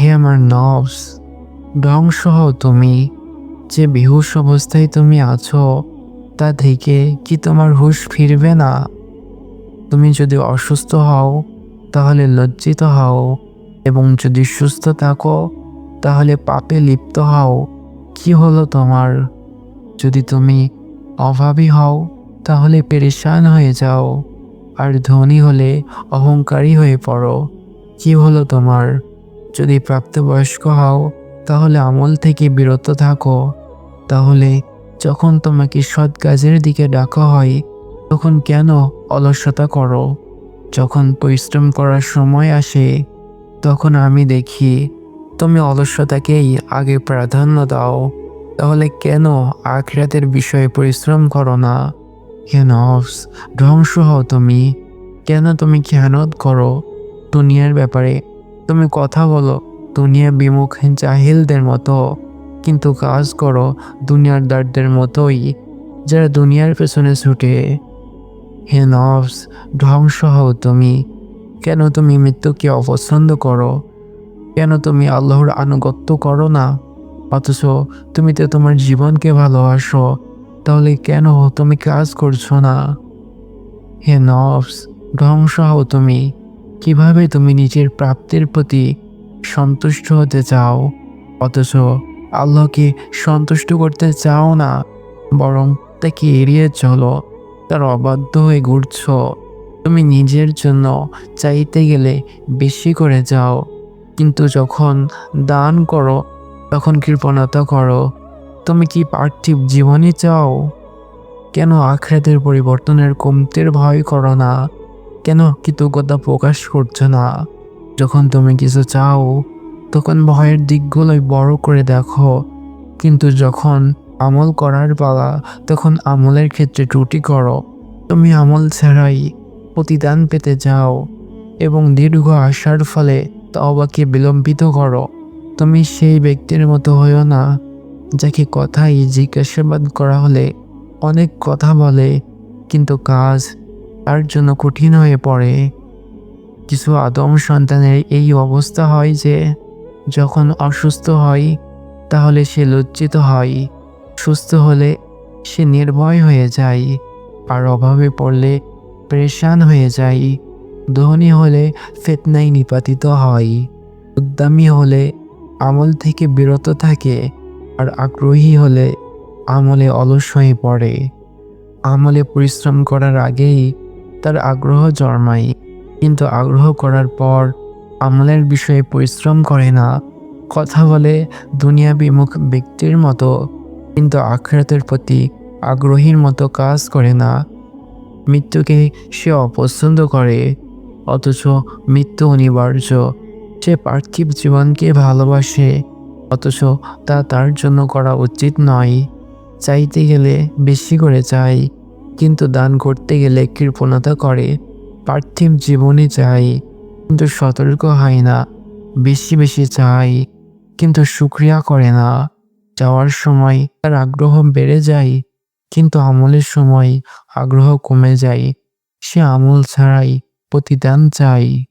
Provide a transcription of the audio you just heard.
হে আমার নবস ধ্বংস হও তুমি, যে বেহুশ অবস্থায় তুমি আছো, তা থেকে কি তোমার হুঁশ ফিরবে না? তুমি যদি অসুস্থ হও, তাহলে লজ্জিত হও, এবং যদি সুস্থ থাকো, তাহলে পাপে লিপ্ত হও। কি হলো তোমার? যদি তুমি অভাবী হও, তাহলে পেরেশান হয়ে যাও, আর ধনী হলে অহংকারী হয়ে পড়ো। কি হলো তোমার? যদি প্রাপ্তবয়স্ক হও, তাহলে আমল থেকে বিরত থাকো। তাহলে যখন তোমাকে সৎ কাজের দিকে ডাকা হয়, তখন কেন অলসতা করো? যখন পরিশ্রম করার সময় আসে, তখন আমি দেখি তুমি অলসতাকেই আগে প্রাধান্য দাও। তাহলে কেন আখরাতের বিষয়ে পরিশ্রম করো না? কেন ধ্বংস হও তুমি। কেন তুমি খেয়ানত করো? দুনিয়ার ব্যাপারে তুমি কথা বলো, দুনিয়া বিমুখ জাহিলদের মতো। কিন্তু কাজ করো, দুনিয়ার দারদের মতোই, যারা দুনিয়ার পেছনে ছুটে। হে নফস, ধ্বংস হও তুমি। কেন তুমি মৃত্যুকে অপছন্দ করো? কেন তুমি আল্লাহর আনুগত্য করো না? অথচ তুমি তো তোমার জীবনকে ভালোবাসো, তাহলে কেন তুমি কাজ করছ না? হে নফস, ধ্বংস হও তুমি। কীভাবে তুমি নিজের প্রাপ্তির প্রতি সন্তুষ্ট হতে চাও? অথচ আল্লাহকে সন্তুষ্ট করতে চাও না, বরং তাকে এড়িয়ে চলো। তার অবাধ্য হয়ে ঘুরছ। তুমি নিজের জন্য চাইতে গেলে বেশি করে যাও। কিন্তু যখন দান করো, তখন কৃপণতা করো। তুমি কি পার্থিব জীবনই চাও? কেন আখরাতের পরিবর্তনের কমতির ভয় করো না? কেন কৃতজ্ঞতা প্রকাশ করছ না? যখন তুমি কিছু চাও, তখন ভয়ের দিকগুলোই বড় করে দেখো। কিন্তু যখন আমল করার পালা, তখন আমলের ক্ষেত্রে ত্রুটি করো। তুমি আমল ছাড়াই প্রতিদান পেতে যাও এবং দীর্ঘ আসার ফলে তবাকে বিলম্বিত করো। তুমি সেই ব্যক্তির মতো হইও না, যাকে কথাই জিজ্ঞাসাবাদ করা হলে অনেক কথা বলে, কিন্তু কাজ তার জন্য কঠিন হয়ে পড়ে। কিছু আদম সন্তানের এই অবস্থা হয় যে, যখন অসুস্থ হয়, তাহলে সে লজ্জিত হয়। সুস্থ হলে সে নির্ভয় হয়ে যায়, আর অভাবে পড়লে পরেশান হয়ে যায়। ধনী হলে ফেতনায় নিপাতিত হয়। উদ্যমী হলে আমল থেকে বিরত থাকে, আর আগ্রহী হলে আমলে অলস হয়ে পড়ে। আমলে পরিশ্রম করার আগেই তার আগ্রহ জন্মায়। কিন্তু আগ্রহ করার পর আমলের বিষয়ে পরিশ্রম করে না। কথা বলে দুনিয়া বিমুখ ব্যক্তির মতো, কিন্তু আখরাতের প্রতি আগ্রহীর মতো কাজ করে না। মৃত্যুকে সে অপছন্দ করে, অথচ মৃত্যু অনিবার্য। সে পার্থিব জীবনকে ভালোবাসে, অথচ তা তার জন্য করা উচিত নয়। চাইতে গেলে বেশি করে চাই কিন্তু দান করতে গেলে কৃপণতা করে। পার্থিব জীবনে চাই, কিন্তু সতর্ক হয় না। বেশি বেশি চাই, কিন্তু সুক্রিয়া করে না। যাওয়ার সময় তার আগ্রহ বেড়ে যায়, কিন্তু আমলের সময় আগ্রহ কমে যায়। সে আমল ছাড়াই প্রতিদান চাই।